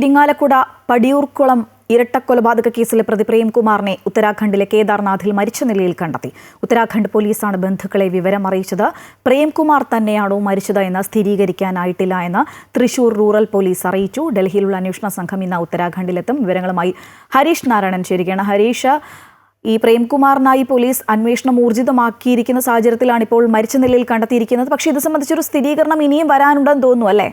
ഇരിങ്ങാലക്കുട പടിയൂർക്കുളം ഇരട്ടക്കൊലപാതക കേസിലെ പ്രതി പ്രേംകുമാറിനെ ഉത്തരാഖണ്ഡിലെ കേദാർനാഥിൽ മരിച്ച നിലയിൽ കണ്ടെത്തി. ഉത്തരാഖണ്ഡ് പോലീസാണ് ബന്ധുക്കളെ വിവരം അറിയിച്ചത്. പ്രേംകുമാർ തന്നെയാണോ മരിച്ചത് എന്ന് സ്ഥിരീകരിക്കാനായിട്ടില്ല എന്ന് തൃശൂർ റൂറൽ പോലീസ് അറിയിച്ചു. ഡൽഹിയിലുള്ള അന്വേഷണ സംഘം ഇന്ന് ഉത്തരാഖണ്ഡിലെത്തും. വിവരങ്ങളുമായി ഹരീഷ് നാരായണൻ ചേരുകയാണ്. ഹരീഷ് ഈ പ്രേംകുമാറിനായി പോലീസ് അന്വേഷണം ഊർജിതമാക്കിയിരിക്കുന്ന സാഹചര്യത്തിലാണ് ഇപ്പോൾ മരിച്ച നിലയിൽ കണ്ടെത്തിയിരിക്കുന്നത്. പക്ഷേ ഇത് സംബന്ധിച്ചൊരു സ്ഥിരീകരണം ഇനിയും വരാനുണ്ടെന്ന് തോന്നുന്നു അല്ലേ?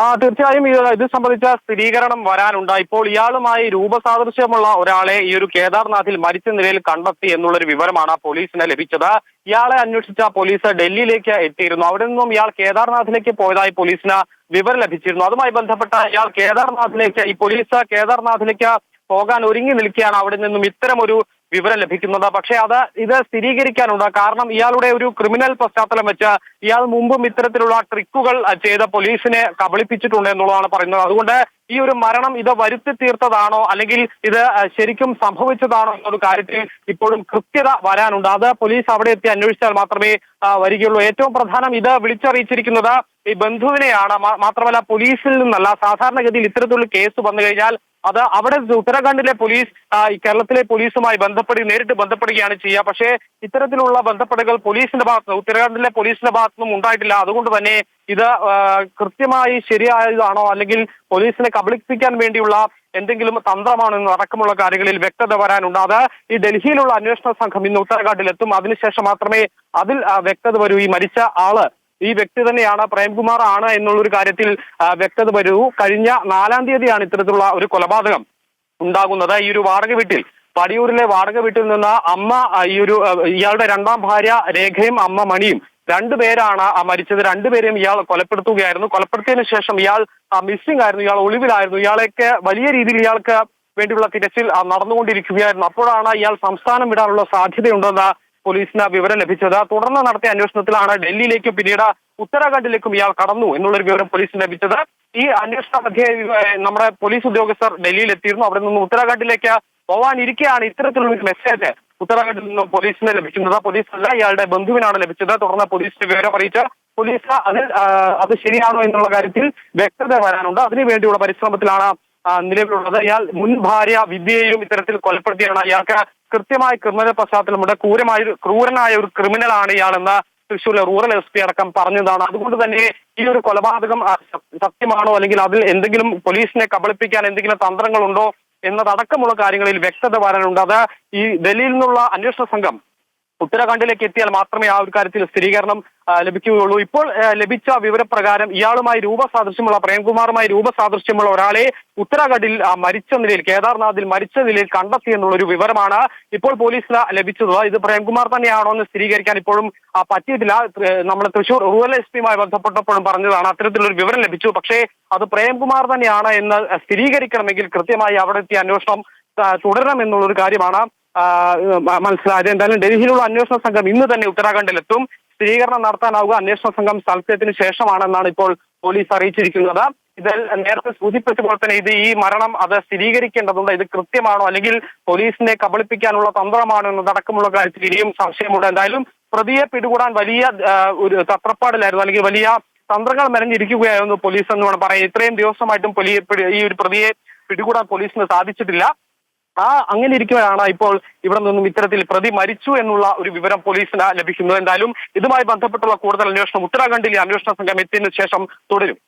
ആ തീർച്ചയായും ഇത് സംബന്ധിച്ച സ്ഥിരീകരണം വരാനുണ്ട്. ഇപ്പോൾ ഇയാളുമായി രൂപസാദൃശ്യമുള്ള ഒരാളെ ഈ ഒരു കേദാർനാഥിൽ മരിച്ച നിലയിൽ കണ്ടെത്തി എന്നുള്ളൊരു വിവരമാണ് പോലീസിന് ലഭിച്ചത്. ഇയാളെ അന്വേഷിച്ച പോലീസ് ഡൽഹിയിലേക്ക് എത്തിയിരുന്നു. അവിടെ നിന്നും ഇയാൾ കേദാർനാഥിലേക്ക് പോയതായി പോലീസിന് വിവരം ലഭിച്ചിരുന്നു. അതുമായി ബന്ധപ്പെട്ട ഇയാൾ കേദാർനാഥിലേക്ക് ഈ പോലീസ് കേദാർനാഥിലേക്ക് പോകാൻ ഒരുങ്ങി നിൽക്കുകയാണ് അവിടെ നിന്നും. ഇത്തരം ഒരു വിവരം ലഭിക്കുന്നത് പക്ഷേ അത് ഇത് സ്ഥിരീകരിക്കാനുണ്ട്. കാരണം ഇയാളുടെ ഒരു ക്രിമിനൽ പശ്ചാത്തലം വെച്ച് ഇയാൾ മുമ്പും ഇത്തരത്തിലുള്ള ട്രിക്കുകൾ ചെയ്ത് പോലീസിനെ കബളിപ്പിച്ചിട്ടുണ്ട് എന്നുള്ളതാണ് പറയുന്നത്. അതുകൊണ്ട് ഈ ഒരു മരണം ഇത് വരുത്തി തീർത്തതാണോ അല്ലെങ്കിൽ ഇത് ശരിക്കും സംഭവിച്ചതാണോ എന്നൊരു കാര്യത്തിൽ ഇപ്പോഴും കൃത്യത വരാനുണ്ട്. അത് പോലീസ് അവിടെ എത്തി അന്വേഷിച്ചാൽ മാത്രമേ വരികയുള്ളൂ. ഏറ്റവും പ്രധാനം ഇത് വിളിച്ചറിയിച്ചിരിക്കുന്നത് ഈ ബന്ധുവിനെയാണ് മാത്രമല്ല പോലീസിൽ നിന്നല്ല സാധാരണഗതിയിൽ ഇത്തരത്തിലുള്ള കേസ് വന്നു കഴിഞ്ഞാൽ അത് അവിടെ ഉത്തരാഖണ്ഡിലെ പോലീസ് കേരളത്തിലെ പോലീസുമായി ബന്ധപ്പെടുക നേരിട്ട് ബന്ധപ്പെടുകയാണ് ചെയ്യുക. പക്ഷേ ഇത്തരത്തിലുള്ള ബന്ധപ്പെടുകൾ പോലീസിന്റെ ഭാഗത്ത് ഉത്തരാഖണ്ഡിലെ പോലീസിന്റെ ഭാഗത്തുനിന്നും ഉണ്ടായിട്ടില്ല. അതുകൊണ്ട് തന്നെ ഇത് കൃത്യമായി ശരിയായതാണോ അല്ലെങ്കിൽ പോലീസിനെ കബളിപ്പിക്കാൻ വേണ്ടിയുള്ള എന്തെങ്കിലും തന്ത്രമാണോ എന്ന് അടക്കമുള്ള കാര്യങ്ങളിൽ വ്യക്തത വരാനുണ്ട്. അത് ഈ ഡൽഹിയിലുള്ള അന്വേഷണ സംഘം ഇന്ന് ഉത്തരാഖണ്ഡിലെത്തും. അതിനുശേഷം മാത്രമേ അതിൽ വ്യക്തത വരൂ. ഈ മരിച്ച ആൾ ഈ വ്യക്തി തന്നെയാണ് പ്രേംകുമാർ ആണ് എന്നുള്ളൊരു കാര്യത്തിൽ വ്യക്തത വരൂ. കഴിഞ്ഞ നാലാം തീയതിയാണ് ഇത്തരത്തിലുള്ള ഒരു കൊലപാതകം ഉണ്ടാകുന്നത്. ഈ ഒരു വാടക വീട്ടിൽ പടിയൂരിലെ വാടക വീട്ടിൽ നിന്ന് അമ്മ ഈ ഒരു ഇയാളുടെ രണ്ടാം ഭാര്യ രേഖയും അമ്മ മണിയും രണ്ടുപേരാണ് മരിച്ചത്. രണ്ടുപേരെയും ഇയാൾ കൊലപ്പെടുത്തുകയായിരുന്നു. കൊലപ്പെടുത്തിയതിനു ശേഷം ഇയാൾ മിസ്സിംഗ് ആയിരുന്നു ഇയാൾ ഒളിവിലായിരുന്നു. ഇയാളെയൊക്കെ വലിയ രീതിയിൽ ഇയാൾക്ക് വേണ്ടിയുള്ള തിരച്ചിൽ നടന്നുകൊണ്ടിരിക്കുകയായിരുന്നു. അപ്പോഴാണ് ഇയാൾ സംസ്ഥാനം വിടാനുള്ള സാധ്യതയുണ്ടെന്ന് പോലീസിന് വിവരം ലഭിച്ചത്. തുടർന്ന് നടത്തിയ അന്വേഷണത്തിലാണ് ഡൽഹിയിലേക്കും പിന്നീട് ഉത്തരാഖണ്ഡിലേക്കും ഇയാൾ കടന്നു എന്നുള്ളൊരു വിവരം പോലീസിന് ലഭിച്ചത്. ഈ അന്വേഷണ നമ്മുടെ പോലീസ് ഉദ്യോഗസ്ഥർ ഡൽഹിയിൽ എത്തിയിരുന്നു അവിടെ നിന്ന് ഉത്തരാഖണ്ഡിലേക്ക് പോവാനിരിക്കെയാണ് ഇത്തരത്തിലുള്ള ഒരു മെസ്സേജ് ഉത്തരാഖണ്ഡിൽ നിന്നും പോലീസിന് ലഭിക്കുന്നത്. പോലീസ് അല്ല ഇയാളുടെ ബന്ധുവിനാണ് ലഭിച്ചത്. തുടർന്ന് പോലീസിന് വിവരം അറിയിച്ച് പോലീസ് അതിൽ അത് ശരിയാണോ എന്നുള്ള കാര്യത്തിൽ വ്യക്തത വരാനുണ്ട്. അതിനുവേണ്ടിയുള്ള പരിശ്രമത്തിലാണ് നിലവിലുള്ളത്. ഇയാൾ മുൻ ഭാര്യ വിദ്യയെയും ഇത്തരത്തിൽ കൊലപ്പെടുത്തിയാണ്. ഇയാൾക്ക് കൃത്യമായ ക്രിമിനൽ പശ്ചാത്തലമുണ്ട് ക്രൂരമായ ക്രൂരനായ ഒരു ക്രിമിനൽ ആണ് ഇയാളെന്ന് തൃശ്ശൂരിലെ റൂറൽ എസ് പി അടക്കം പറഞ്ഞതാണ്. അതുകൊണ്ട് തന്നെ ഈ ഒരു കൊലപാതകം സത്യമാണോ അല്ലെങ്കിൽ അതിൽ എന്തെങ്കിലും പോലീസിനെ കബളിപ്പിക്കാൻ എന്തെങ്കിലും തന്ത്രങ്ങളുണ്ടോ എന്നതടക്കമുള്ള കാര്യങ്ങളിൽ വ്യക്തത വരാനുണ്ട്. അത് ഈ ഡൽഹിയിൽ നിന്നുള്ള അന്വേഷണ സംഘം ഉത്തരാഖണ്ഡിലേക്ക് എത്തിയാൽ മാത്രമേ ആ ഒരു കാര്യത്തിൽ സ്ഥിരീകരണം ലഭിക്കുകയുള്ളൂ. ഇപ്പോൾ ലഭിച്ച വിവരപ്രകാരം ഇയാളുമായി രൂപസാദൃശ്യമുള്ള പ്രേംകുമാറുമായി രൂപസാദൃശ്യമുള്ള ഒരാളെ ഉത്തരാഖണ്ഡിൽ മരിച്ച നിലയിൽ കേദാർനാഥിൽ മരിച്ച നിലയിൽ കണ്ടെത്തി എന്നുള്ള ഒരു വിവരമാണ് ഇപ്പോൾ പോലീസിന് ലഭിച്ചത്. ഇത് പ്രേംകുമാർ തന്നെയാണോ എന്ന് സ്ഥിരീകരിക്കാൻ ഇപ്പോഴും പറ്റിയിട്ടില്ല. നമ്മൾ തൃശൂർ റൂറൽ എസ് പിയുമായി ബന്ധപ്പെട്ടപ്പോഴും പറഞ്ഞതാണ് അത്തരത്തിലൊരു വിവരം ലഭിച്ചു. പക്ഷേ അത് പ്രേംകുമാർ തന്നെയാണ് എന്ന് സ്ഥിരീകരിക്കണമെങ്കിൽ കൃത്യമായി അവിടെ എത്തിയ അന്വേഷണം തുടരണം എന്നുള്ളൊരു കാര്യമാണ്. മനസ്സിലായത്. എന്തായാലും ഡൽഹിയിലുള്ള അന്വേഷണ സംഘം ഇന്ന് തന്നെ ഉത്തരാഖണ്ഡിലെത്തും. സ്ഥിരീകരണം നടത്താനാവുക അന്വേഷണ സംഘം സ്ഥലത്തെത്തിന് ശേഷമാണെന്നാണ് ഇപ്പോൾ പോലീസ് അറിയിച്ചിരിക്കുന്നത്. ഇതിൽ നേരത്തെ സൂചിപ്പിച്ച പോലെ തന്നെ ഇത് ഈ മരണം അത് സ്ഥിരീകരിക്കേണ്ടതുണ്ട്. ഇത് കൃത്യമാണോ അല്ലെങ്കിൽ പോലീസിനെ കബളിപ്പിക്കാനുള്ള തന്ത്രമാണോ എന്നതടക്കമുള്ള കാര്യത്തിൽ ഇനിയും സംശയമുണ്ട്. എന്തായാലും പ്രതിയെ പിടികൂടാൻ വലിയ ഒരു തത്രപ്പാടിലായിരുന്നു അല്ലെങ്കിൽ വലിയ തന്ത്രങ്ങൾ മെനഞ്ഞിരിക്കുകയായിരുന്നു പോലീസ് എന്ന് വേണം പറയാം ഇത്രയും ദിവസമായിട്ടും ഈ ഒരു പ്രതിയെ പിടികൂടാൻ പോലീസിന് സാധിച്ചിട്ടില്ല. ആ അങ്ങനെ ഇരിക്കുകയാണ് ഇപ്പോൾ ഇവിടെ നിന്നും ഇത്തരത്തിൽ പ്രതി മരിച്ചു എന്നുള്ള ഒരു വിവരം പോലീസിന് ലഭിക്കുന്നത്. എന്തായാലും ഇതുമായി ബന്ധപ്പെട്ടുള്ള കൂടുതൽ അന്വേഷണം ഉത്തരാഖണ്ഡിലെ അന്വേഷണ സംഘം എത്തിയതിനു ശേഷം തുടരും.